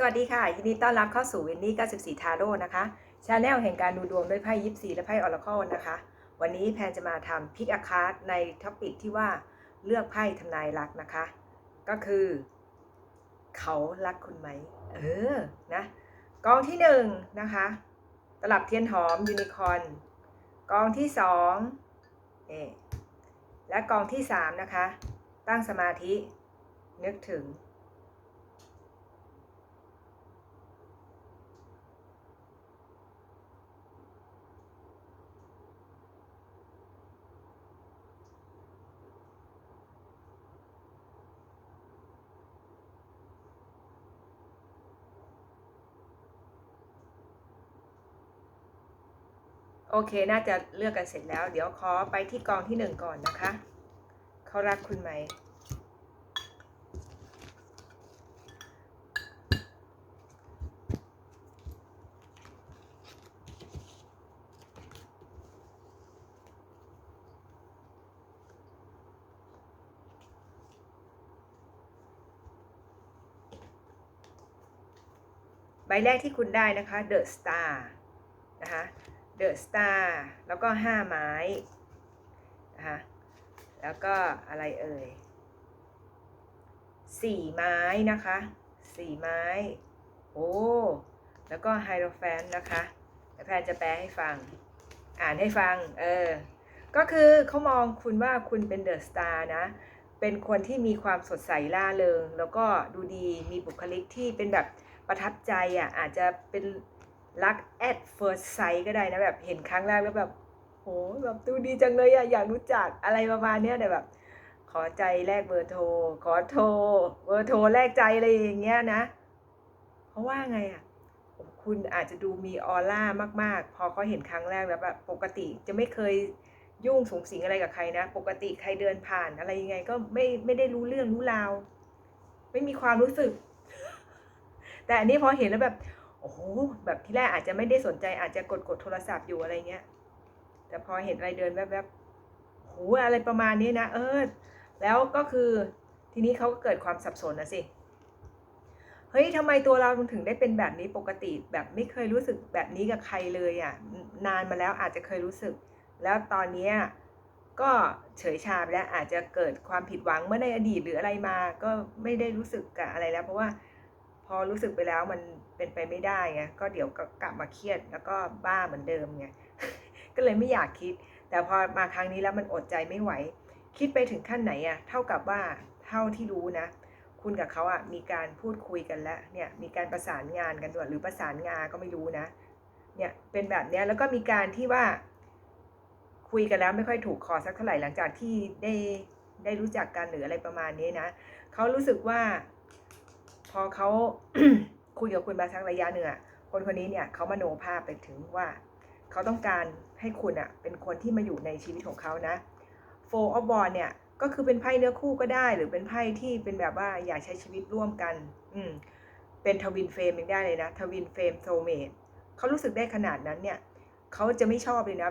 สวัสดีค่ะ ยินดีต้อนรับเข้าสู่วินนี่ 94 ทาโร่นะคะชาแนลแห่งการดูดวงด้วยไพ่ยิปซีและไพ่ออร์เคิลนะคะ วันนี้แพนจะมาทำพิกอาคาร์ดในท็อปิกที่ว่าเลือกไพ่ทำนายรักนะคะ ก็คือ เขารักคุณไหม เออ นะกองที่หนึ่งนะคะ ตลับเทียนหอมยูนิคอนกองที่สองเอและกองที่สามนะคะ ตั้งสมาธินึกถึง โอเค น่าจะเลือกกันเสร็จแล้ว เดี๋ยวขอไปที่กองที่หนึ่งก่อนนะคะ เขารักคุณไหม ใบแรกที่คุณได้นะคะ The Star นะคะ The Star แล้วก็5ไม้นะคะแล้วก็อะไรเอ่ย4ไม้นะคะ4ไม้ โอ้ แล้วก็ไฮโ o แฟนนะคะแต่แพนจะแปลให้ฟัง อ่านให้ฟัง เออ ก็คือเขามองคุณว่าคุณเป็นเดอะสตาร์นะ เป็นคนที่มีความสดใสล่าเริง แล้วก็ดูดี มีบุคลิกที่เป็นแบบประทับใจอะ อาจจะเป็น รัก at first sight ก็ได้นะแบบเห็นครั้งแรกแล้วแบบโหแบบดูดีจังเลยอะอยากรู้จักอะไรประมาณเนี้ยแต่แบบ ขอใจแลกเบอร์โทร ขอโทร เบอร์โทรแลกใจอะไรอย่างเงี้ยนะ เพราะว่าไงอะคุณอาจจะดูมีออร่ามาก ๆ พอเขาเห็นครั้งแรกแล้วแบบปกติจะไม่เคยยุ่งสูงสิงอะไรกับใครนะ ปกติใครเดินผ่านอะไรยังไง ก็ไม่ไม่ได้รู้เรื่องรู้ราว ไม่มีความรู้สึก แต่อันนี้พอเห็นแล้วแบบ โอ้โหแบบที่แรกอาจจะไม่ได้สนใจอาจจะกดกดโทรศัพท์อยู่อะไรเงี้ย แต่พอเห็นอะไรเดินแวบๆโหอะไรประมาณนี้นะ เออ แล้วก็คือทีนี้เขาก็เกิดความสับสนนะสิเฮ้ยทำไมตัวเราถึงได้เป็นแบบนี้ปกติแบบไม่เคยรู้สึกแบบนี้กับใครเลยอะ่ะนานมาแล้วอาจจะเคยรู้สึก แล้วตอนนี้ก็เฉยชาไปแล้วอาจจะเกิดความผิดหวังเมื่อในอดีตหรืออะไรมา ก็ไม่ได้รู้สึกกับอะไรแล้ว เพราะว่าพอรู้สึกไปแล้วมัน เป็นไปไม่ได้ไงก็เดี๋ยวก็กลับมาเครียดแล้วก็บ้าเหมือนเดิมไงก็เลยไม่อยากคิด แต่พอมาครั้งนี้แล้วมันอดใจไม่ไหว คิดไปถึงขั้นไหนอะเท่ากับว่าเท่าที่รู้นะ คุณกับเขาอะมีการพูดคุยกันแล้วเนี่ยมีการประสานงานกันด้วยหรือประสานงานก็ไม่รู้นะเนี่ยเป็นแบบเนี้ยแล้วก็มีการที่ว่า คุยกันแล้วไม่ค่อยถูกคอสักเท่าไหร่หลังจากที่ได้ได้รู้จักกันหรืออะไรประมาณนี้นะเขารู้สึกว่า พอเขา คุยกับคุณมาสักระยะหนึ่งอะคนคนนี้เนี่ยเขามโนภาพไปถึงว่า เขาต้องการให้คุณอะเป็นคนที่มาอยู่ในชีวิตของเขานะ Four of Wands เนี่ยก็คือเป็นไพ่เนื้อคู่ก็ได้ หรือเป็นไพ่ที่เป็นแบบว่าอยากใช้ชีวิตร่วมกัน อืมเป็นทวินเฟรมยังได้เลยนะทวินเฟรมโซเมตเขารู้สึกได้ขนาดนั้นเนี่ยเขาจะไม่ชอบเลยนะ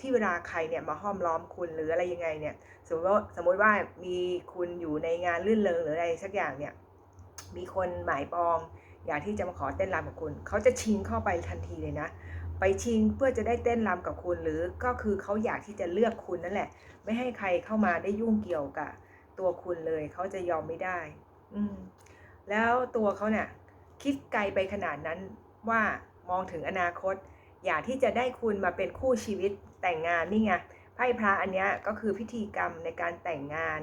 ที่เวลาใครเนี่ยมาห้อมล้อมคุณหรืออะไรยังไงเนี่ย สมมติว่าสมมติว่ามีคุณอยู่ในงานลื่นเริงหรืออะไรสักอย่างเนี่ย มีคนหมายปอง อยากที่จะมาขอเต้นรำกับคุณ เขาจะชิงเข้าไปทันทีเลยนะ ไปชิงเพื่อจะได้เต้นรำกับคุณหรือก็คือเขาอยากที่จะเลือกคุณนั่นแหละ ไม่ให้ใครเข้ามาได้ยุ่งเกี่ยวกับตัวคุณเลยเขาจะยอมไม่ได้ อืมแล้วตัวเขาเนี่ยคิดไกลไปขนาดนั้นว่ามองถึงอนาคต อยากที่จะได้คุณมาเป็นคู่ชีวิตแต่งงานนี่ไงไพ่พระอันนี้ก็คือพิธีกรรมในการแต่งงาน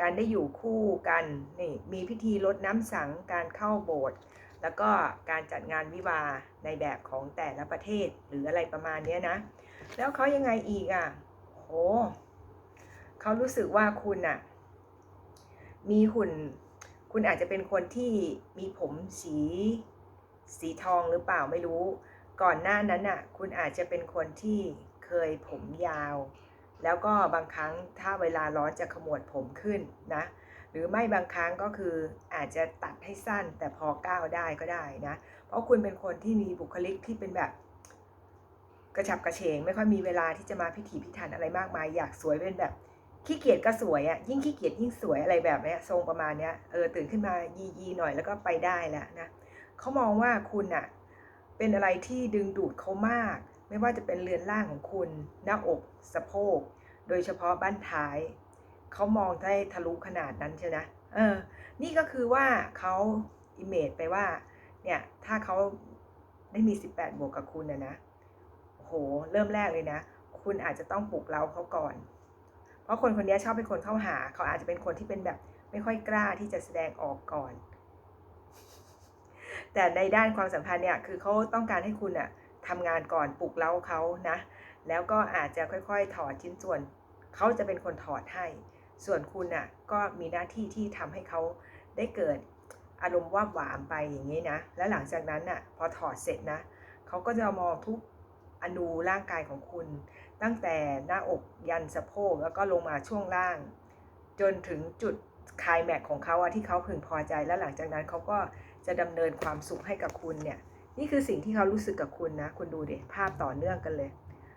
การได้อยู่คู่กันนี่มีพิธีรดน้ำสังการเข้าโบสถ์ แล้วก็การจัดงานวิวาในแบบของแต่ละประเทศหรืออะไรประมาณนี้นะ แล้วเขายังไงอีกอะโหเขารู้สึกว่าคุณอะ มีหุ่น คุณอาจจะเป็นคนที่มีผมสีสีทองหรือเปล่าไม่รู้ ก่อนหน้านั้นน่ะ คุณอาจจะเป็นคนที่เคยผมยาว แล้วก็บางครั้งถ้าเวลาร้อนจะขมวดผมขึ้นนะ รือไม่บางครั้งก็คืออาจจะตัดให้สั้นแต่พอก้าวได้ก็ได้นะ เพราะคุณเป็นคนที่มีบุคลิกที่เป็นแบบ กระฉับกระเฉง ไม่ค่อยมีเวลาที่จะมาพิถีพิถันอะไรมากมาย อยากสวยเป็นแบบขี้เกียจก็สวยอะ่ะยิ่งขี้เกียจยิ่งสวยอะไรแบบเนี้ยทรงประมาณเนี้ยเออตื่นขึ้นมายียีหน่อยแล้วก็ไปได้แล้วนะเขามองว่าคุณอะเป็นอะไรที่ดึงดูดเขามาก ไม่ว่าจะเป็นเรือนร่างของคุณ หน้าอก สะโพก โดยเฉพาะบ้านท้าย เขามองได้ทะลุขนาดนั้นใช่ไหมเออ นี่ก็คือว่าเขาอิมเมจไปว่า เนี่ย ถ้าเขาได้มี 18 บวกกับคุณนะนะโห เริ่มแรกเลยนะ คุณอาจจะต้องปลุกเราเขาก่อน เพราะคนคนนี้ชอบเป็นคนเข้าหา เขาอาจจะเป็นคนที่เป็นแบบไม่ค่อยกล้าที่จะแสดงออกก่อน แต่ในด้านความสัมพันธ์เนี่ย คือเขาต้องการให้คุณอะทำงานก่อนปลุกเร้าเขานะ แล้วก็อาจจะค่อยๆ ถอดชิ้นส่วน เขาจะเป็นคนถอดให้ ส่วนคุณอะก็มีหน้าที่ที่ทำให้เขาได้เกิดอารมณ์ว่าหวามไปอย่างนี้นะ แล้วหลังจากนั้นน่ะพอถอดเสร็จนะเขาก็จะมองทุกอนูร่างกายของคุณ ตั้งแต่หน้าอกยันสะโพกแล้วก็ลงมาช่วงล่าง จนถึงจุดคลายแม็กของเขาอะที่เขาพึงพอใจแล้วหลังจากนั้นเขาก็จะดำเนินความสุขให้กับคุณเนี่ยนี่คือสิ่งที่เขารู้สึกกับคุณนะ คุณดูเด็ภาพต่อเนื่องกันเลย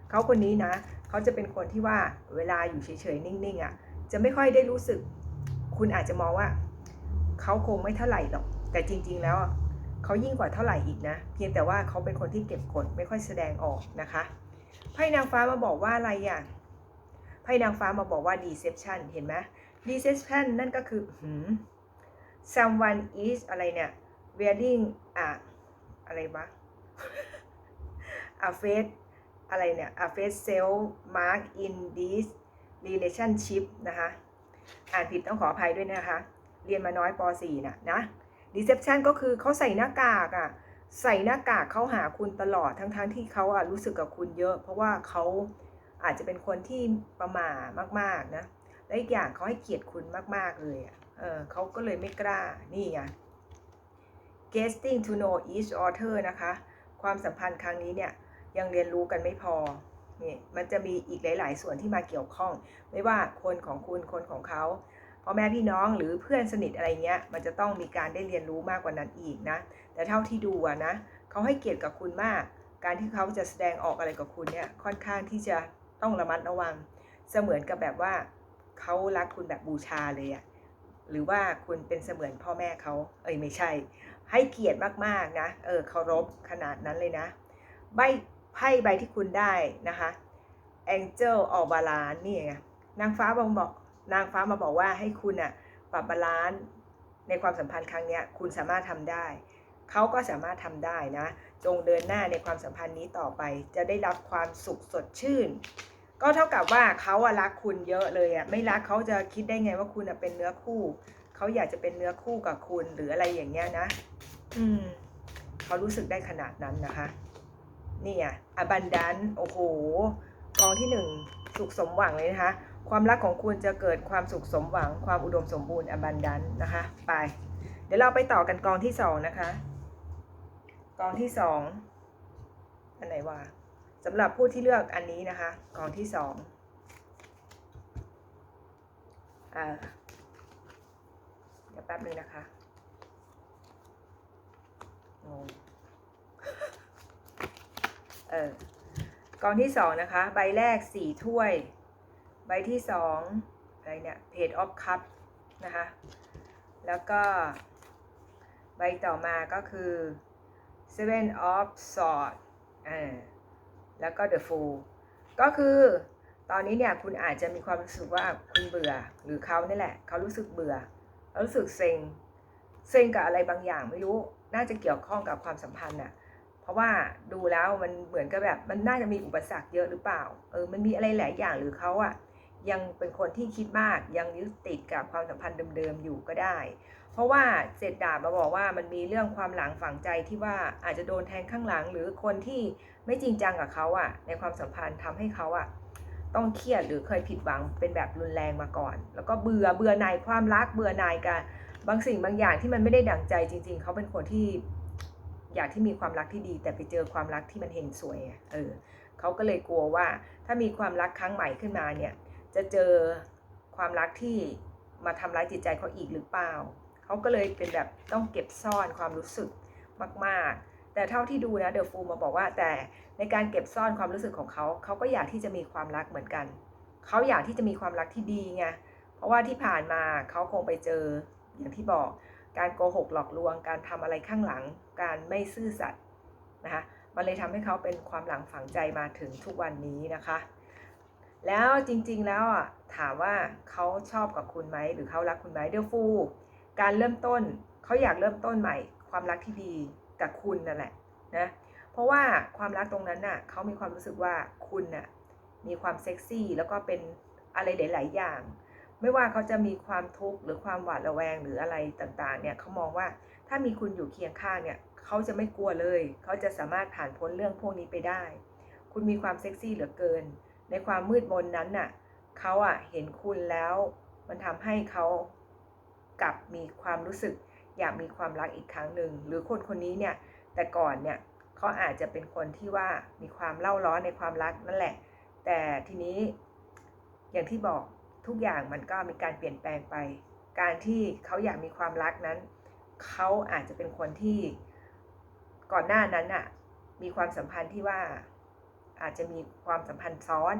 เขาคนนี้นะ เขาจะเป็นคนที่ว่าเวลาอยู่เฉยๆ นิ่งๆอะ่ะ จะไม่ค่อยได้รู้สึก คุณอาจจะมองว่าเขาคงไม่เท่าไหร่หรอก แต่จริง ๆ แล้วเขายิ่งกว่าเท่าไหร่อีกนะ เพียงแต่ว่าเขาเป็นคนที่เก็บกดไม่ค่อยแสดงออกนะคะไพ่นางฟ้ามาบอกว่าอะไรอะไพ่นางฟ้ามาบอกว่า deception เห็นไหม deception นั่นก็คือ someone is อะไรเนี่ย wearing อะอะไรวะ a face อะไรเนี่ย a face self mark in this relationship นะคะ อ่านผิดต้องขออภัยด้วยนะคะ เรียนมาน้อยป .4 น่ะนะ deception ก็คือเขาใส่หน้ากากอะ่ะใส่หน้ากากเขาหาคุณตลอดทั้งๆทที่เขาอะรู้สึกกับคุณเยอะ เพราะว่าเขาอาจจะเป็นคนที่ประหม่ามากๆนะและอีกอย่างเขาให้เกียรติคุณมากๆเลยอะเออเขาก็เลยไม่กล้านี่ไง getting to know each other นะคะ ความสัมพันธ์ครั้งนี้เนี่ยยังเรียนรู้กันไม่พอ นี่มันจะมีอีกหลาย ๆ ส่วนที่มาเกี่ยวข้อง ไม่ว่าคนของคุณคนของเขาพ่อแม่พี่น้องหรือเพื่อนสนิทอะไรเงี้ย มันจะต้องมีการได้เรียนรู้มากกว่านั้นอีกนะ แต่เท่าที่ดูนะเขาให้เกียรติกับคุณมาก การที่เขาจะแสดงออกอะไรกับคุณเนี่ยค่อนข้างที่จะต้องระมัดระวัง เสมือนกับแบบว่าเขารักคุณแบบบูชาเลยอะหรือว่าคุณเป็นเสมือนพ่อแม่เขาเอ้ยไม่ใช่ ให้เกียรติมากๆนะ เออเคารพขนาดนั้นเลยนะใบ ไพ่ใบที่คุณได้นะคะ Angel ออกบาลานนี่ไงนางฟ้าบอกบอกนางฟ้ามาบอกว่าให้คุณอะปรับบาลานซ์ในความสัมพันธ์ครั้งนี้คุณสามารถทำได้ เขาก็สามารถทำได้นะ จงเดินหน้าในความสัมพันธ์นี้ต่อไป จะได้รับความสุขสดชื่น ก็เท่ากับว่าเขาอะรักคุณเยอะเลยอะไม่รักเขาจะคิดได้ไงว่าคุณอะเป็นเนื้อคู่ เขาอยากจะเป็นเนื้อคู่กับคุณหรืออะไรอย่างเงี้ยนะ อืม เขารู้สึกได้ขนาดนั้นนะคะ นี่อะอบันดันโอ้โห กองที่หนึ่งสุขสมหวังเลยนะคะ ความรักของคุณจะเกิดความสุขสมหวัง ความอุดมสมบูรณ์อบันดันนะคะ ไป เดี๋ยวเราไปต่อกันกองที่สองนะคะ กองที่สองอันไหนวะสำหรับผู้ที่เลือกอันนี้นะคะ กองที่สองอ่าเดี๋ยวแป๊บนึงนะคะงง เออกองที่สองนะคะ ใบแรกสี่ถ้วย ใบที่สองอะไรเนี่ย page of cup นะคะ แล้วก็ใบต่อมาก็คือ seven of swords อ่าแล้วก็ the fool ก็คือตอนนี้เนี่ยคุณอาจจะมีความรู้สึกว่าคุณเบื่อหรือเขานี่แหละ เขารู้สึกเบื่อรู้สึกเซ็งเซ็งกับอะไรบางอย่างไม่รู้น่าจะเกี่ยวข้องกับความสัมพันธ์น่ะ ราะว่าดูแล้วมันเหมือนกับแบบมันน่าจะมีอุปสรรคเยอะหรือเปล่า เออ มันมีอะไรหลายอย่างหรือเขาอะยังเป็นคนที่คิดมากยังยึดติดกับความสัมพันธ์เดิมๆอยู่ก็ได้ เพราะว่าเจ็ดดาบมาบอกว่ามันมีเรื่องความหลังฝังใจที่ว่าอาจจะโดนแทงข้างหลัง หรือคนที่ไม่จริงจังกับเขาอะในความสัมพันธ์ทำให้เขาอะต้องเครียดหรือเคยผิดหวังเป็นแบบรุนแรงมาก่อน แล้วก็เบื่อเบื่อหน่ายความรักเบื่อหน่ายกับบางสิ่งบางอย่างที่มันไม่ได้ดั่งใจจริง ๆ เขาเป็นคนที่ อยากที่มีความรักที่ดี แต่ไปเจอความรักที่มันเฮงสวยเออเขาก็เลยกลัวว่าถ้ามีความรักครั้งใหม่ขึ้นมาเนี่ยจะเจอความรักที่มาทำร้ายจิตใจเขาอีกหรือเปล่าเขาก็เลยเป็นแบบต้องเก็บซ่อนความรู้สึกมากๆ แต่เท่าที่ดูนะเดอะฟูมาบอกว่าแต่ในการเก็บซ่อนความรู้สึกของเขาเขาก็อยากที่จะมีความรักเหมือนกันเขาอยากที่จะมีความรักที่ดีไงเพราะว่าที่ผ่านมาเขาคงไปเจออย่างที่บอกการโกหกหลอกลวงการทำอะไรข้างหลัง การไม่ซื่อสัตย์นะคะมันเลยทำให้เขาเป็นความหลังฝังใจมาถึงทุกวันนี้นะคะ แล้วจริงๆแล้วอะถามว่าเขาชอบกับคุณไหมหรือเขารักคุณไหมเดลฟูการเริ่มต้นเขาอยากเริ่มต้นใหม่ ความรักที่ดีกับคุณนั่นแหละนะเพราะว่าความรักตรงนั้นน่ะเขามีความรู้สึกว่าคุณน่ะมีความเซ็กซี่แล้วก็เป็นอะไรหลาย ๆ อย่าง ไม่ว่าเขาจะมีความทุกข์หรือความหวาดระแวงหรืออะไรต่าง ๆ เนี่ยเขามองว่าถ้ามีคุณอยู่เคียงข้างเนี่ย เขาจะไม่กลัวเลย เขาจะสามารถผ่านพ้นเรื่องพวกนี้ไปได้ คุณมีความเซ็กซี่เหลือเกิน ในความมืดมนนั้นน่ะ เขาอะเห็นคุณแล้ว มันทำให้เขากลับมีความรู้สึก อยากมีความรักอีกครั้งหนึ่ง หรือคนคนนี้เนี่ย แต่ก่อนเนี่ยเขาอาจจะเป็นคนที่ว่ามีความเล่าร้อนในความรักนั่นแหละ แต่ทีนี้อย่างที่บอกทุกอย่างมันก็มีการเปลี่ยนแปลงไป การที่เขาอยากมีความรักนั้น เขาอาจจะเป็นคนที่ ก่อนหน้านั้นน่ะมีความสัมพันธ์ที่ว่าอาจจะมีความสัมพันธ์ซ้อน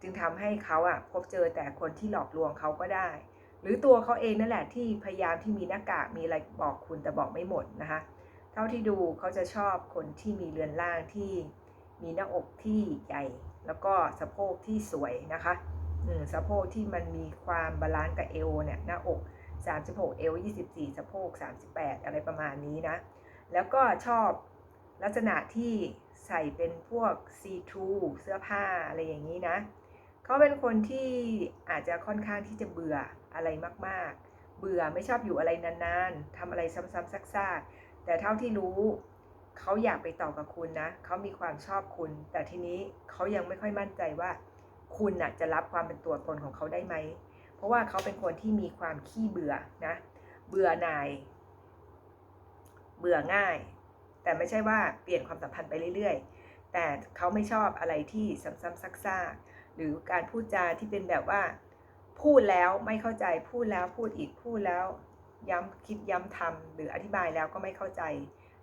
จึงทำให้เขาอะพบเจอแต่คนที่หลอกลวงเขาก็ได้ หรือตัวเขาเองนั่นแหละที่พยายามที่มีหน้ากากมีอะไรบอกคุณแต่บอกไม่หมดนะคะเท่าที่ดูเขาจะชอบคนที่มีเรือนร่างที่มีหน้าอกที่ใหญ่ แล้วก็สะโพกที่สวยนะคะอืมสะโพกที่มันมีความบาลานซ์กับเอวเนี่ยหน้าอก 36 เอว 24 สะโพก 38 อะไรประมาณนี้นะ แล้วก็ชอบลักษณะที่ใส่เป็นพวกซีทรูเสื้อผ้าอะไรอย่างนี้นะ เขาเป็นคนที่อาจจะค่อนข้างที่จะเบื่ออะไรมากๆ เบื่อไม่ชอบอยู่อะไรนานๆทำอะไรซ้ำๆซากๆ แต่เท่าที่รู้เขาอยากไปต่อกับคุณนะ เขามีความชอบคุณ แต่ทีนี้เขายังไม่ค่อยมั่นใจว่า คุณน่ะจะรับความเป็นตัวตนของเขาได้ไหม เพราะว่าเขาเป็นคนที่มีความขี้เบื่อนะ เบื่อหน่าย เบื่อง่าย แต่ไม่ใช่ว่าเปลี่ยนความสัมพันธ์ไปเรื่อยๆ แต่เขาไม่ชอบอะไรที่ซ้ำๆซักๆ หรือการพูดจาที่เป็นแบบว่า พูดแล้วไม่เข้าใจพูดแล้วพูดอีกพูดแล้ว ย้ำคิดย้ำทำหรืออธิบายแล้วก็ไม่เข้าใจ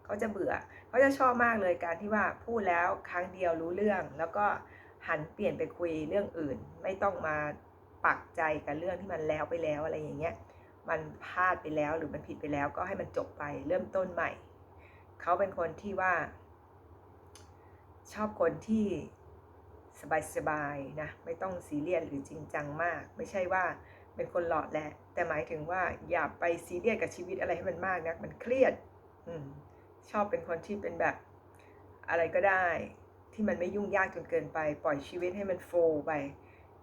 เขาจะเบื่อ เขาจะชอบมากเลยการที่ว่าพูดแล้วครั้งเดียวรู้เรื่อง แล้วก็หันเปลี่ยนไปคุยเรื่องอื่น ไม่ต้องมาปักใจกับเรื่องที่มันแล้วไปแล้วอะไรอย่างเงี้ย มันพลาดไปแล้วหรือมันผิดไปแล้วก็ให้มันจบไปเริ่มต้นใหม่ เขาเป็นคนที่ว่า ชอบคนที่สบายๆนะไม่ต้องซีเรียสหรือจริงจังมาก ไม่ใช่ว่าเป็นคนหลอดแหละ แต่หมายถึงว่าอย่าไปซีเรียสกับชีวิตอะไรให้มันมากนะมันเครียดอชอบเป็นคนที่เป็นแบบอะไรก็ได้ ที่มันไม่ยุ่งยากจนเกินไป ปล่อยชีวิตให้มันโฟลไป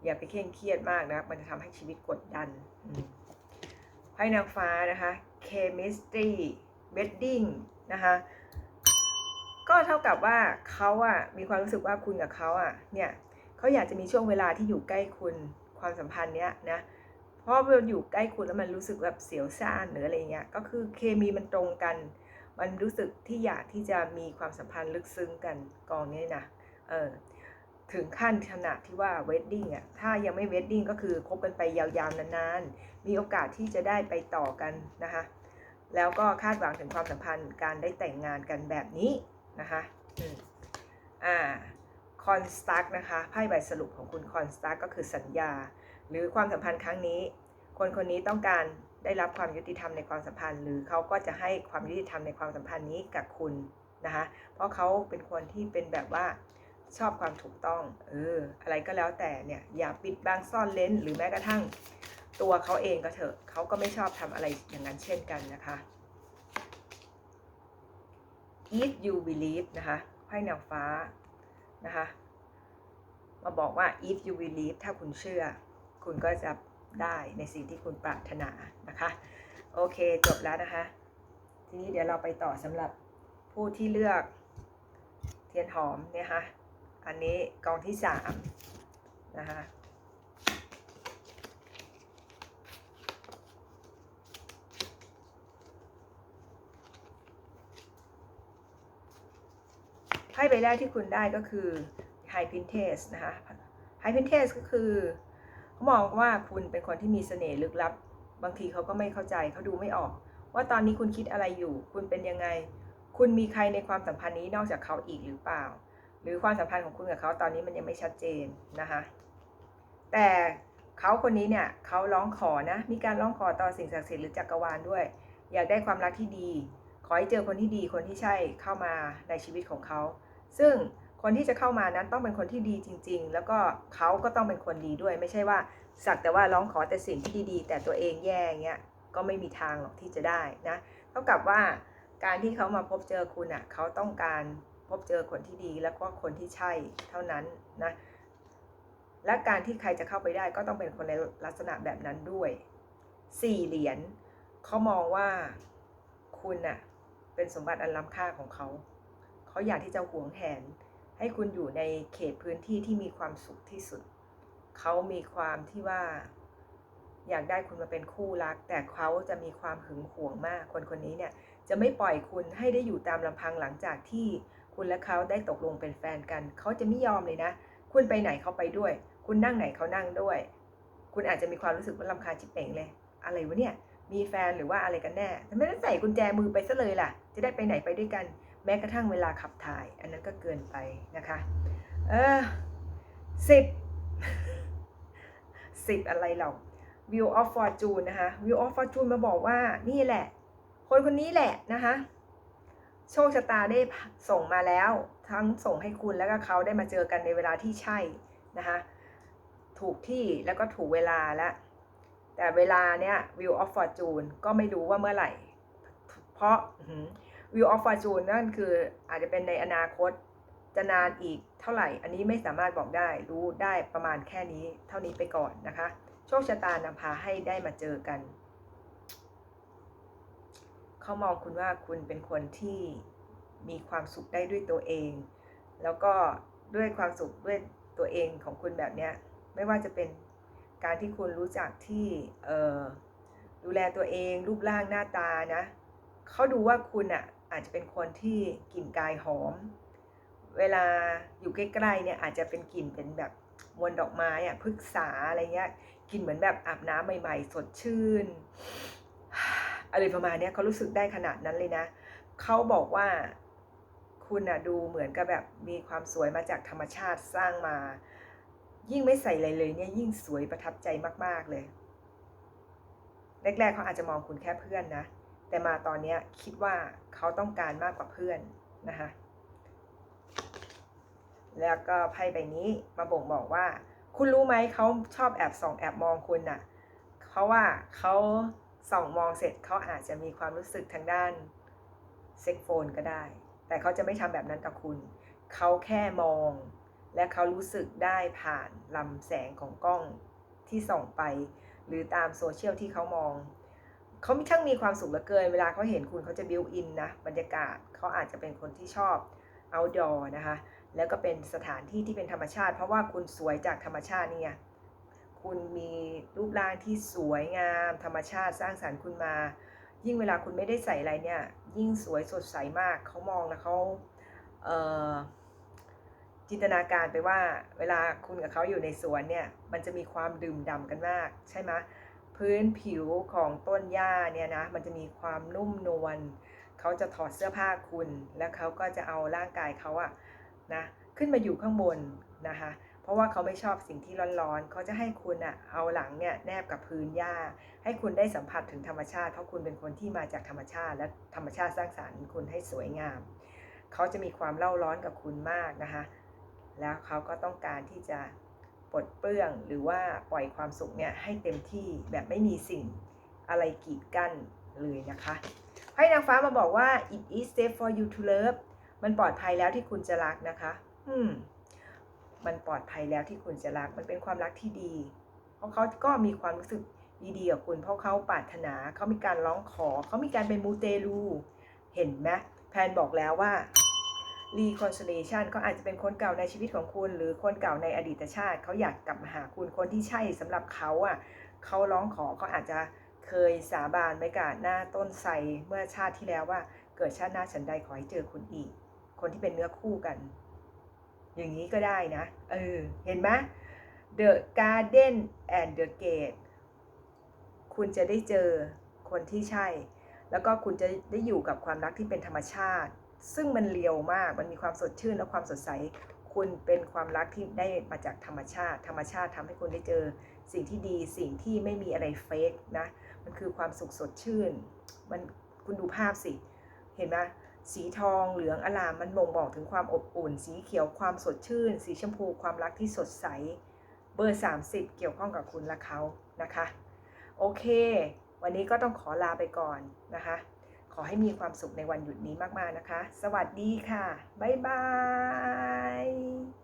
อย่าไปเคร่งเครียดมากนะ มันจะทำให้ชีวิตกดดันอื ไพ่นางฟ้านะคะ chemistry wedding นะคะก็เท่ากับว่าเขาอะมีความรู้สึกว่าคุณกับเขาอะเนี่ยเขาอยากจะมีช่วงเวลาที่อยู่ใกล้คุณความสัมพันธ์เนี้ยนะเพราะมันอยู่ใกล้คุณแล้วมันรู้สึกแบบเสียวซ่านหรืออะไรเงี้ยก็คือเคมีมันตรงกัน มันรู้สึกที่อยากที่จะมีความสัมพันธ์ลึกซึ้งกันกองนี้นะเออ ถึงขั้นขนาดที่ว่าเวดดิ้งอะถ้ายังไม่เวดดิ้งก็คือคบกันไปยาวๆนานๆ มีโอกาสที่จะได้ไปต่อกันนะคะ แล้วก็คาดหวังถึงความสัมพันธ์การได้แต่งงานกันแบบนี้นะคะอ่าคอนสตั๊กนะคะไพ่ใบสรุปของคุณคอนสตั๊กก็คือสัญญา หรือความสัมพันธ์ครั้งนี้ คนคนนี้ต้องการได้รับความยุติธรรมในความสัมพันธ์ หรือเขาก็จะให้ความยุติธรรมในความสัมพันธ์นี้กับคุณนะคะเพราะเขาเป็นคนที่เป็นแบบว่า ชอบความถูกต้อง เออ อะไรก็แล้วแต่เนี่ย อย่าปิดบังซ่อนเลนหรือแม้กระทั่งตัวเขาเองก็เถอะ เขาก็ไม่ชอบทำอะไรอย่างนั้นเช่นกันนะคะ if you believe นะคะไพ่แนวฟ้านะคะ มาบอกว่า if you believe ถ้าคุณเชื่อ คุณก็จะได้ในสิ่งที่คุณปรารถนานะคะ โอเค จบแล้วนะคะ ทีนี้เดี๋ยวเราไปต่อสำหรับผู้ที่เลือกเทียนหอมเนี่ยคะ อันนี้กองที่สามนะคะไพ่ใบแรกที่คุณได้ก็คือ High Princess นะคะ High Princess ก็คือเขามองว่าคุณเป็นคนที่มีเสน่ห์ลึกลับ บางทีเขาก็ไม่เข้าใจเขาดูไม่ออก ว่าตอนนี้คุณคิดอะไรอยู่ คุณเป็นยังไง คุณมีใครในความสัมพันธ์นี้นอกจากเขาอีกหรือเปล่า หรือความสัมพันธ์ของคุณกับเขาตอนนี้มันยังไม่ชัดเจนนะคะแต่เขาคนนี้เนี่ยเขาร้องขอนะมีการร้องขอต่อสิ่งศักดิ์สิทธิ์หรือจักรวาลด้วย อยากได้ความรักที่ดี ขอให้เจอคนที่ดีคนที่ใช่เข้ามาในชีวิตของเขา ซึ่งคนที่จะเข้ามานั้นต้องเป็นคนที่ดีจริง ๆ แล้วก็เขาก็ต้องเป็นคนดีด้วย ไม่ใช่ว่าสักแต่ว่าร้องขอแต่สิ่งที่ดีๆ แต่ตัวเองแย่เงี้ยก็ไม่มีทางหรอกที่จะได้นะเท่ากับว่าการที่เขามาพบเจอคุณอะเขาต้องการ พบเจอคนที่ดีแล้วก็คนที่ใช่เท่านั้นนะ และการที่ใครจะเข้าไปได้ก็ต้องเป็นคนในลักษณะแบบนั้นด้วยสี่เหรียญเขามองว่าคุณน่ะเป็นสมบัติอันล้ำค่าของเขา เขาอยากที่จะหวงแหน ให้คุณอยู่ในเขตพื้นที่ที่มีความสุขที่สุด เขามีความที่ว่า อยากได้คุณมาเป็นคู่รัก แต่เขาจะมีความหึงหวงมาก คนคนนี้เนี่ยจะไม่ปล่อยคุณให้ได้อยู่ตามลำพังหลังจากที่ คุณและเขาได้ตกลงเป็นแฟนกัน เขาจะไม่ยอมเลยนะ คุณไปไหนเขาไปด้วย คุณนั่งไหนเขานั่งด้วย คุณอาจจะมีความรู้สึกว่าลำคาญจิบเป่งเลย อะไรวะเนี่ย มีแฟนหรือว่าอะไรกันแน่ทำไมต้องใส่กุญแจมือไปซะเลยล่ะ จะได้ไปไหนไปด้วยกัน แม้กระทั่งเวลาขับถ่าย อันนั้นก็เกินไปนะคะ เออสิบสิบอะไรเรา View of Fortune นะคะ View of Fortune มาบอกว่านี่แหละ คนคนนี้แหละนะคะ โชคชะตาได้ส่งมาแล้ว ทั้งส่งให้คุณแล้วก็เขาได้มาเจอกันในเวลาที่ใช่นะคะถูกที่แล้วก็ถูกเวลาแล้วแต่เวลาเนี้ย View of Fortune ก็ไม่รู้ว่าเมื่อไหร่ เพราะ View of Fortune นั่นคืออาจจะเป็นในอนาคตจะนานอีกเท่าไหร่ อันนี้ไม่สามารถบอกได้รู้ได้ประมาณแค่นี้เท่านี้ไปก่อนนะคะ โชคชะตานำพาให้ได้มาเจอกัน เขามองคุณว่าคุณเป็นคนที่มีความสุขได้ด้วยตัวเอง แล้วก็ด้วยความสุขด้วยตัวเองของคุณแบบเนี้ยไม่ว่าจะเป็นการที่คุณรู้จักที่เออดูแลตัวเอง รูปร่างหน้าตานะเขาดูว่าคุณอะอาจจะเป็นคนที่กลิ่นกายหอม เวลาอยู่ใกล้ๆเนี่ยอาจจะเป็นกลิ่นเป็นแบบมวลดอกไม้อะพฤกษาอะไรเงี้ยกลิ่นเหมือนแบบอาบน้ำใหม่ ๆ สดชื่น อะไรประมาณเนี้ยเขารู้สึกได้ขนาดนั้นเลยนะ เขาบอกว่าคุณอะดูเหมือนกับแบบมีความสวยมาจากธรรมชาติสร้างมา ยิ่งไม่ใส่อะไรเลยเนี่ยยิ่งสวยประทับใจมาก ๆเลย แรกๆเขาอาจจะมองคุณแค่เพื่อนนะ แต่มาตอนนี้คิดว่าเขาต้องการมากกว่าเพื่อนนะคะแล้วก็ไพ่ใบนี้มาบ่งบอกว่า คุณรู้ไหมเขาชอบแอบส่องแอบมองคุณน่ะ เพราะว่าเขา ส่องมองเสร็จเขาอาจจะมีความรู้สึกทางด้านเซ็กโฟนก็ได้ แต่เขาจะไม่ทำแบบนั้นกับคุณ เขาแค่มอง และเขารู้สึกได้ผ่านลำแสงของกล้องที่ส่องไป หรือตามโซเชียลที่เขามอง เขาช่างมีความสุขเหลือเกิน เวลาเขาเห็นคุณเขาจะบิวอินนะ บรรยากาศเขาอาจจะเป็นคนที่ชอบ outdoor นะคะ แล้วก็เป็นสถานที่ที่เป็นธรรมชาติ เพราะว่าคุณสวยจากธรรมชาติเนี่ย คุณมีรูปร่างที่สวยงาม ธรรมชาติสร้างสรรค์คุณมา ยิ่งเวลาคุณไม่ได้ใส่อะไรเนี่ย ยิ่งสวยสดใสมากเขามองแล้วเขาเจินตนาการไปว่าเวลาคุณกับเขาอยู่ในสวนเนี่ยมันจะมีความดื่มด่ำกันมากใช่ไหมพื้นผิวของต้นหญ้าเนี่ยนะมันจะมีความนุ่มนวลเขาจะถอดเสื้อผ้าคุณ แล้วเขาก็จะเอาร่างกายเขาอะนะขึ้นมาอยู่ข้างบนนะคะ เพราะว่าเขาไม่ชอบสิ่งที่ร้อนๆ เขาจะให้คุณอะเอาหลังเนี่ยแนบกับพื้นหญ้า ให้คุณได้สัมผัสถึงธรรมชาติ เพราะคุณเป็นคนที่มาจากธรรมชาติ และธรรมชาติสร้างสรรค์คุณให้สวยงาม เขาจะมีความเล่าร้อนกับคุณมากนะคะ แล้วเขาก็ต้องการที่จะปลดเปลื้องหรือว่าปล่อยความสุขเนี่ยให้เต็มที่แบบไม่มีสิ่งอะไรกีดกั้นเลยนะคะไพ่นางฟ้ามาบอกว่า it is safe for you to love มันปลอดภัยแล้วที่คุณจะรักนะคะ อืม มันปลอดภัยแล้วที่คุณจะรัก มันเป็นความรักที่ดี เพราะเขาก็มีความรู้สึกดีๆกับคุณเพราะเขาปรารถนาเขามีการร้องขอเขามีการไปมูเตลู เห็นไหมแพนบอกแล้วว่า reconciliation ก็อาจจะเป็นคนเก่าในชีวิตของคุณ หรือคนเก่าในอดีตชาติเขาอยากกลับมาหาคุณคนที่ใช่สำหรับเขาอะเขาร้องขอเขาอาจจะเคยสาบานไว้กับหน้าต้นไทรเมื่อชาติที่แล้วว่า เกิดชาติหน้าฉันใดขอให้เจอคุณอีก คนที่เป็นเนื้อคู่กัน อย่างนี้ก็ได้นะ เออ เห็นไหม The Garden and the Gate คุณจะได้เจอคนที่ใช่ แล้วก็คุณจะได้อยู่กับความรักที่เป็นธรรมชาติ ซึ่งมันเลียวมาก มันมีความสดชื่นและความสดใส คุณเป็นความรักที่ได้มาจากธรรมชาติ ธรรมชาติทำให้คุณได้เจอสิ่งที่ดี สิ่งที่ไม่มีอะไรเฟกนะ มันคือความสุขสดชื่น มัน คุณดูภาพสิ เห็นไหม สีทองเหลืองอลามมันบ่งบอกถึงความอบอุ่น สีเขียวความสดชื่น สีชมพูความรักที่สดใส เบอร์ 30 เกี่ยวข้องกับคุณและเขานะคะ โอเค วันนี้ก็ต้องขอลาไปก่อนนะคะ ขอให้มีความสุขในวันหยุดนี้มากๆนะคะ สวัสดีค่ะ บ๊ายบาย